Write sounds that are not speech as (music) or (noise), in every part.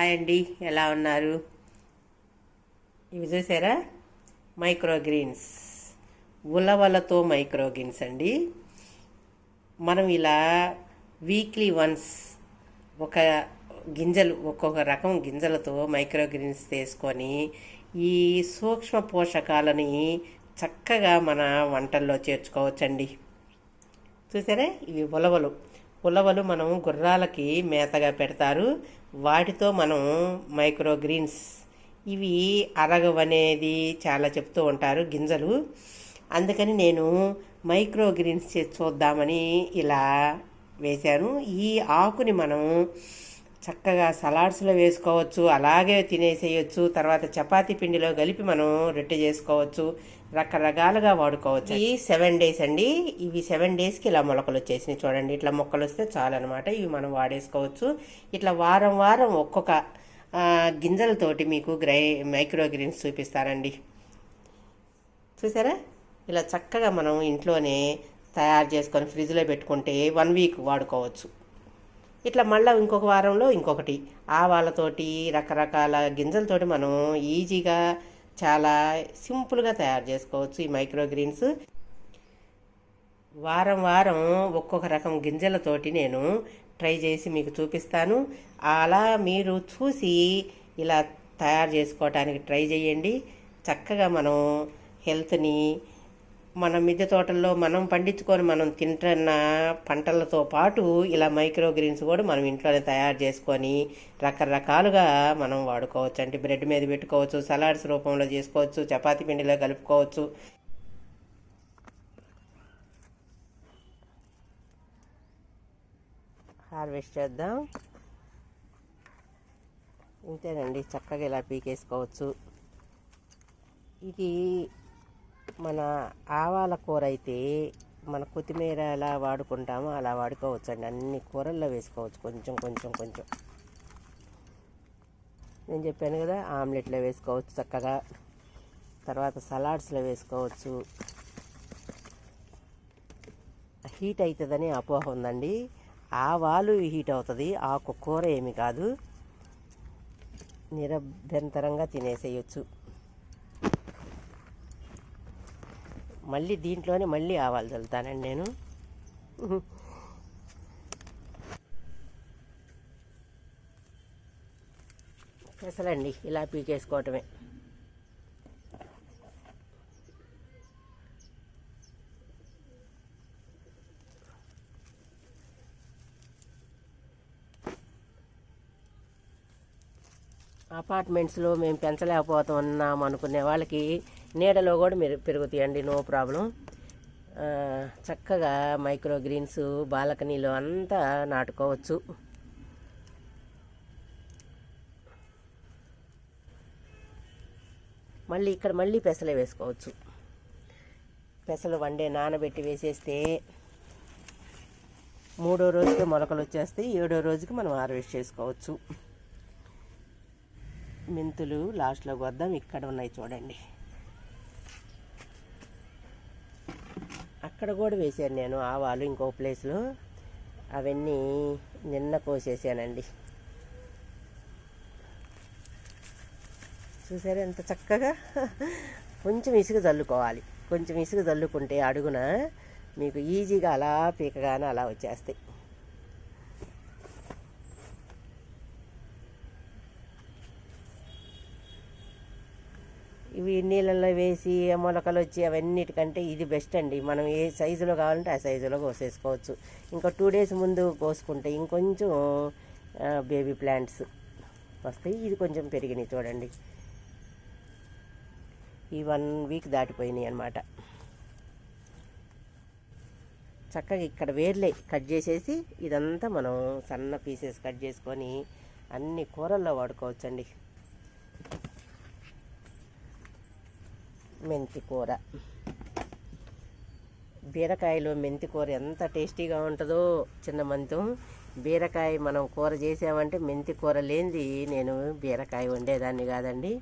Hi అండి ఎలా ఉన్నారు? ఇవి చూసారా? మైక్రోగ్రీన్స్. ఉలవలతో మైక్రోగ్రీన్స్ అండి. మనం ఇలా వీక్లీ వన్స్ ఒక గింజలు ఒక్కొక్క రకం గింజలతో మైక్రోగ్రీన్స్ తీసుకొని ఈ సూక్ష్మ పోషకాలని చక్కగా మన వంటల్లో చేర్చుకోవచ్చండి. చూసారా? ఇవి ఉలవలు. ఉలవలు మనం గుర్రాలకి మేతగా పెడతారు. వాటితో మనం మైక్రోగ్రీన్స్ ఇవి అరగవనేది చాలా చెప్తూ ఉంటారు గింజలు. అందుకని నేను మైక్రోగ్రీన్స్ చూద్దామని ఇలా వేశాను. ఈ ఆకుని మనం చక్కగా సలాడ్స్లో వేసుకోవచ్చు అలాగే తినేసేయచ్చు. తర్వాత చపాతీ పిండిలో కలిపి మనం రొట్టె చేసుకోవచ్చు. రకరకాలుగా వాడుకోవచ్చు. ఈ సెవెన్ డేస్ అండి. ఇవి సెవెన్ డేస్కి ఇలా మొలకలు వచ్చేసినాయి చూడండి. ఇట్లా మొక్కలు వస్తే చాలు అనమాట ఇవి మనం వాడేసుకోవచ్చు. ఇట్లా వారం వారం ఒక్కొక్క గింజలతోటి మీకు గ్రై మైక్రోగ్రీన్స్ చూపిస్తారండి. చూసారా? ఇలా చక్కగా మనం ఇంట్లోనే తయారు చేసుకొని ఫ్రిడ్జ్లో పెట్టుకుంటే వన్ వీక్ వాడుకోవచ్చు. ఇట్లా మళ్ళీ ఇంకొక వారంలో ఇంకొకటి. ఆవాలతోటి రకరకాల గింజలతోటి మనం ఈజీగా చాలా సింపుల్గా తయారు చేసుకోవచ్చు ఈ మైక్రోగ్రీన్స్. వారం వారం ఒక్కొక్క రకం గింజలతోటి నేను ట్రై చేసి మీకు చూపిస్తాను. అలా మీరు చూసి ఇలా తయారు చేసుకోవటానికి ట్రై చేయండి. చక్కగా మనం హెల్త్ని మన మిద్దె తోటల్లో మనం పండించుకొని మనం తింటున్న పంటలతో పాటు ఇలా మైక్రో గ్రీన్స్ కూడా మనం ఇంట్లోనే తయారు చేసుకొని రకరకాలుగా మనం వాడుకోవచ్చు. అంటే బ్రెడ్ మీద పెట్టుకోవచ్చు సలాడ్స్ రూపంలో చేసుకోవచ్చు చపాతీ పిండిలో కలుపుకోవచ్చు. హార్వెస్ట్ చేద్దాం. ఇంతేనండి చక్కగా ఇలా పీకేసుకోవచ్చు. ఇది మన ఆవాల కూర అయితే మన కొత్తిమీర ఎలా వాడుకుంటామో అలా వాడుకోవచ్చు అండి అన్ని కూరల్లో వేసుకోవచ్చు. కొంచెం కొంచెం కొంచెం. నేను చెప్పాను కదా ఆమ్లెట్లో వేసుకోవచ్చు చక్కగా. తర్వాత సలాడ్స్లో వేసుకోవచ్చు. హీట్ అవుతుందని అపోహ ఉందండి. ఆవాలు హీట్ అవుతుంది. ఆకు కూర ఏమి కాదు. నిరభ్యంతరంగా తినేసేయచ్చు. మళ్ళీ దీంట్లోనే మళ్ళీ ఆవాలు చల్లుతానండి నేను. పెసలండి ఇలా పీకేసుకోవటమే. అపార్ట్మెంట్స్లో మేము పెంచలేకపోతున్నాం అనుకునే వాళ్ళకి నీడలో కూడా మీరు పెరుగుతాయండి నో ప్రాబ్లం చక్కగా మైక్రో గ్రీన్స్ బాల్కనీలో అంతా నాటుకోవచ్చు. మళ్ళీ ఇక్కడ మళ్ళీ పెసలే వేసుకోవచ్చు. పెసలు వండే నానబెట్టి వేసేస్తే మూడో రోజుకి మొలకలు వచ్చేస్తే ఏడో రోజుకి మనం హార్వెస్ట్ చేసుకోవచ్చు. మెంతులు లాస్ట్లో వద్దాం ఇక్కడ ఉన్నాయి చూడండి. అక్కడ కూడా వేసాను నేను ఆవాలు ఇంకో ప్లేస్లో అవన్నీ నిన్న కోసేసానండి. చూసారా ఎంత చక్కగా? కొంచెం ఇసుక చల్లుకోవాలి కొంచెం ఇసుక చల్లుకుంటే అడుగున మీకు ఈజీగా అలా పీకగానే అలా వచ్చేస్తాయి ఇవి వేసి మొలకలు వచ్చి అవన్నిటికంటే ఇది బెస్ట్ అండి. మనం ఏ సైజులో కావాలంటే ఆ సైజులో కోసేసుకోవచ్చు. ఇంకా టూ డేస్ ముందు కోసుకుంటే ఇంకొంచెం బేబీ ప్లాంట్స్ వస్తాయి ఇది కొంచెం పెరిగినాయి చూడండి. ఈ వన్ వీక్ దాటిపోయినాయి అన్నమాట. చక్కగా ఇక్కడ వేర్లే కట్ చేసేసి ఇదంతా మనం సన్న పీసెస్ కట్ చేసుకొని అన్ని కూరల్లో వాడుకోవచ్చండి. మెంతి కూర బీరకాయలో మెంతి కూర ఎంత టేస్టీగా ఉంటుందో చిన్న మంతం. బీరకాయ మనం కూర చేసామంటే మెంతి కూర లేనిది నేను బీరకాయ వండేదాన్ని కాదండి.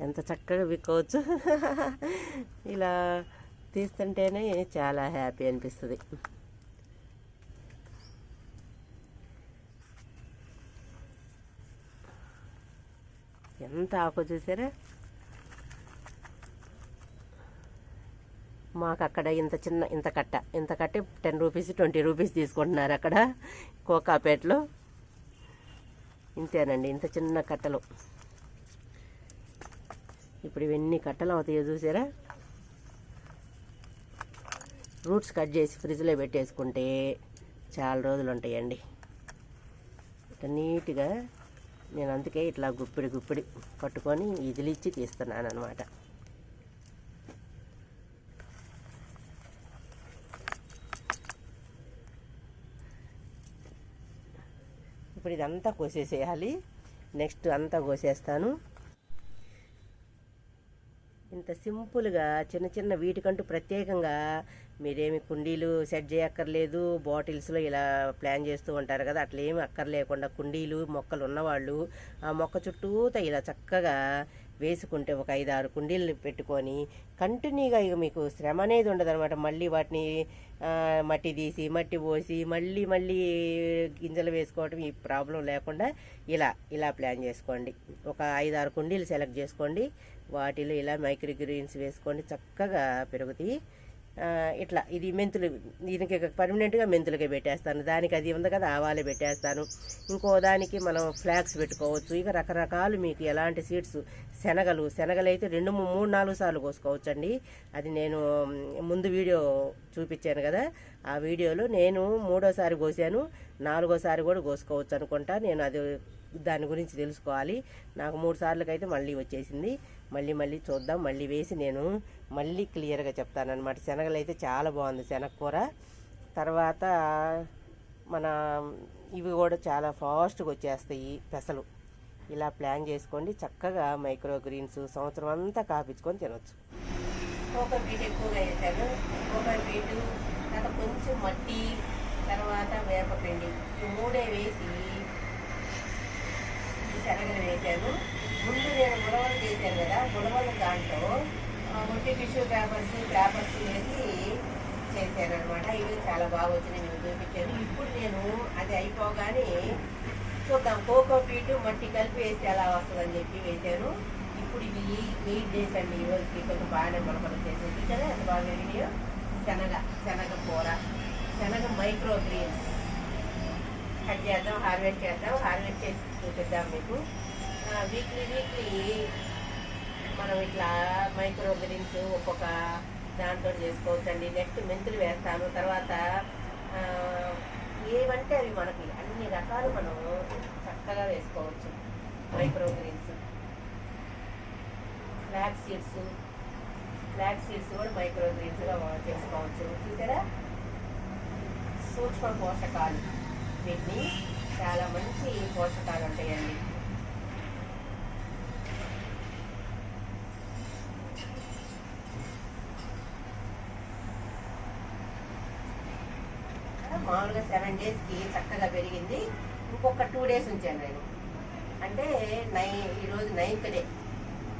ఎంత చక్కగా విక్కవచ్చు. (laughs) ఇలా తీస్తుంటేనే చాలా హ్యాపీ అనిపిస్తుంది. ఎంత ఆకు చూసారా? మాకు అక్కడ ఇంత చిన్న ఇంత కట్ట. ఇంత కట్ట టెన్ రూపీస్ ట్వంటీ రూపీస్ తీసుకుంటున్నారు అక్కడ కోకాపేటలో. ఇంతేనండి ఇంత చిన్న కట్టలు. ఇప్పుడు ఇవన్నీ కట్టలు అవుతాయో చూసారా? రూట్స్ కట్ చేసి ఫ్రిడ్జ్లో పెట్టేసుకుంటే చాలా రోజులు ఉంటాయండి. ఇట్లా నీట్గా నేను అందుకే ఇట్లా గుప్పిడి గుప్పిడి పట్టుకొని ఇదిలిచ్చి తీస్తున్నాను అనమాట ఇప్పుడు ఇదంతా కోసేసేయాలి. నెక్స్ట్ అంతా కోసేస్తాను. ఇంత సింపుల్గా చిన్న చిన్న వీటికంటూ ప్రత్యేకంగా మీరేమి కుండీలు సెట్ చేయక్కర్లేదు బాటిల్స్లో ఇలా ప్లాన్ చేస్తూ ఉంటారు కదా అట్లా ఏమి అక్కర్లేకుండా కుండీలు మొక్కలు ఉన్నవాళ్ళు ఆ మొక్క చుట్టూత ఇలా చక్కగా వేసుకుంటే ఒక ఐదు ఆరు కుండీలు పెట్టుకొని కంటిన్యూగా ఇక మీకు శ్రమ అనేది ఉండదు అనమాట మళ్ళీ వాటిని మట్టి తీసి మట్టి పోసి మళ్ళీ మళ్ళీ గింజలు వేసుకోవటం ఈ ప్రాబ్లం లేకుండా ఇలా ఇలా ప్లాన్ చేసుకోండి. ఒక ఐదు ఆరు కుండీలు సెలెక్ట్ చేసుకోండి. వాటిలో ఇలా మైక్రో గ్రీన్స్ వేసుకోండి. చక్కగా పెరుగుతాయి ఇట్లా ఇది మెంతులు దీనికి పర్మనెంట్గా మెంతులకే పెట్టేస్తాను. దానికి అది ఉంది కదా ఆవాలే పెట్టేస్తాను. ఇంకో దానికి మనం ఫ్లాక్స్ పెట్టుకోవచ్చు. ఇక రకరకాలు మీకు ఎలాంటి సీడ్స్ శనగలు శనగలు అయితే రెండు మూడు నాలుగు సార్లు కోసుకోవచ్చండి. అది నేను ముందు వీడియో చూపించాను కదా ఆ వీడియోలో నేను మూడోసారి కోసాను నాలుగోసారి కూడా కోసుకోవచ్చు అనుకుంటా. నేను అది దాని గురించి తెలుసుకోవాలి. నాకు మూడు సార్లకైతే మళ్ళీ వచ్చేసింది. మళ్ళీ మళ్ళీ చూద్దాం. మళ్ళీ వేసి నేను మళ్ళీ క్లియర్గా చెప్తానమాట శనగలు అయితే చాలా బాగుంది శనగ కూర తర్వాత మన ఇవి కూడా చాలా ఫాస్ట్గా వచ్చేస్తాయి పెసలు. ఇలా ప్లాన్ చేసుకోండి. చక్కగా మైక్రో గ్రీన్స్ సంవత్సరం అంతా కాపించుకొని తినొచ్చు. కోకర్ బీట్ ఎక్కువగా వేసాను కోకర్ బీటు తర్వాత కొంచెం మట్టి తర్వాత వేపపిండి. ఈ మూడే వేసి శనగలు వేసాను ముందు నేను ఉలవలు చేశాను కదా ఉలవలు దాంట్లో ఆ, టిష్యూ పేపర్స్ పేపర్స్ వేసి చేశాను అనమాట ఇవి చాలా బాగా వచ్చినాయి నేను చూపించాను ఇప్పుడు నేను అది అయిపోగానే చూద్దాం. కోకో పీటు మట్టి కలిపి వేస్తే ఎలా వస్తుందని చెప్పి వేశాను. ఇప్పుడు ఇది ఎయిట్ డేస్ అండి ఈ కొంచెం బాగానే మొలకలు చేసేది కదా ఎంత బాగా పెరిగినాయో శనగ శనగ కూర శనగ మైక్రో గ్రీన్స్. కట్ చేద్దాం హార్వెస్ట్ చేద్దాం హార్వెస్ట్ చేసి చూపిద్దాం మీకు. వీక్లీ వీక్లీ మనం ఇట్లా మైక్రో గ్రీన్స్ ఒక్కొక్క దాంతో చేసుకోవచ్చండి. నెక్స్ట్ మెంతులు వేస్తాను తర్వాత ఏవంటే అవి మనకి అన్ని రకాలు మనం చక్కగా వేసుకోవచ్చు. Microgreens flax seeds flax seeds కూడా మైక్రో గ్రీన్స్గా చేసుకోవచ్చు. చూసారా? సూక్ష్మ పోషకాలు. వీటిని చాలా మంచి పోషకాలు ఉంటాయండి. మామూలుగా సెవెన్ డేస్కి చక్కగా పెరిగింది. ఇంకొక టూ డేస్ ఉంచాను నేను. అంటే నై ఈరోజు నైన్త్ డే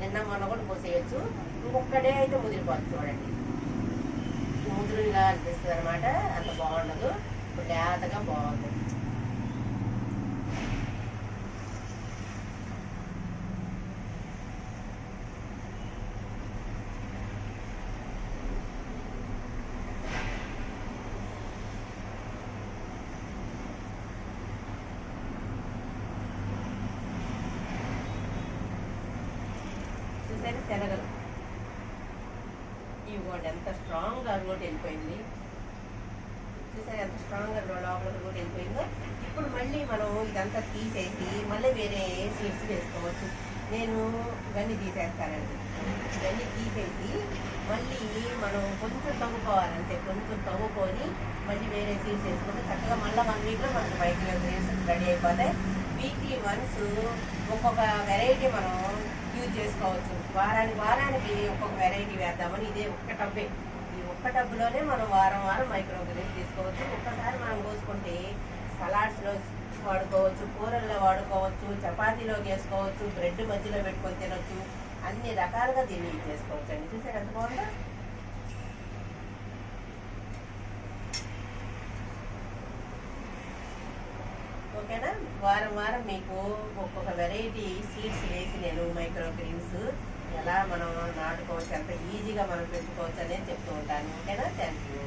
నిన్న మొన్న కూడా పోసేయచ్చు. ఇంకొక డే అయితే ముదిరిపోతుంది చూడండి. ముదురుగా అనిపిస్తుంది అనమాట అంత బాగుండదు. ఇప్పుడు లేతగా బాగుంది చూసారా ఈ ఇవి కూడా ఎంత స్ట్రాంగ్గా రోడ్ వెళ్ళిపోయింది. చూసారా ఎంత స్ట్రాంగ్గా లోపల రోడ్ వెళ్ళిపోయిందో? ఇప్పుడు మళ్ళీ మనం ఇదంతా తీసేసి మళ్ళీ వేరే సీడ్స్ వేసుకోవచ్చు. నేను ఇవన్నీ తీసేస్తానండి. ఇవన్నీ తీసేసి మళ్ళీ మనం కొంచెం తవ్వుకోవాలంటే కొంచెం తవ్వుకొని మళ్ళీ వేరే సీడ్స్ వేసుకుంటే చక్కగా మళ్ళీ వన్ వీక్లో మనకు బయట రెడీ అయిపోతాయి. వీక్లీ వన్స్ ఒక్కొక్క వెరైటీ మనం యూజ్ చేసుకోవచ్చు. వారానికి వారానికి ఒక్కొక్క వెరైటీ వేద్దామని ఇదే ఒక్క టబ్బే. ఈ ఒక్క టబ్బులోనే మనం వారం వారం మైక్రో తీసుకోవచ్చు. ఒక్కసారి మనం కోసుకుంటే సలాడ్స్లో వాడుకోవచ్చు కూరల్లో వాడుకోవచ్చు చపాతీలోకి వేసుకోవచ్చు బ్రెడ్ మధ్యలో పెట్టుకొని తినొచ్చు. అన్ని రకాలుగా దీన్ని యూజ్ చేసుకోవచ్చు అండి చూసారు ఎంత బాగుందా ఓకేనా వారం వారం మీకు ఒక్కొక్క వెరైటీ సీడ్స్ వేసి నేను మైక్రో గ్రీన్స్ ఎలా మనం నాటుకోవచ్చు ఎంత ఈజీగా మనం పెట్టుకోవచ్చు అనేది చెప్తూ ఉంటాను. ఓకేనా? Thank you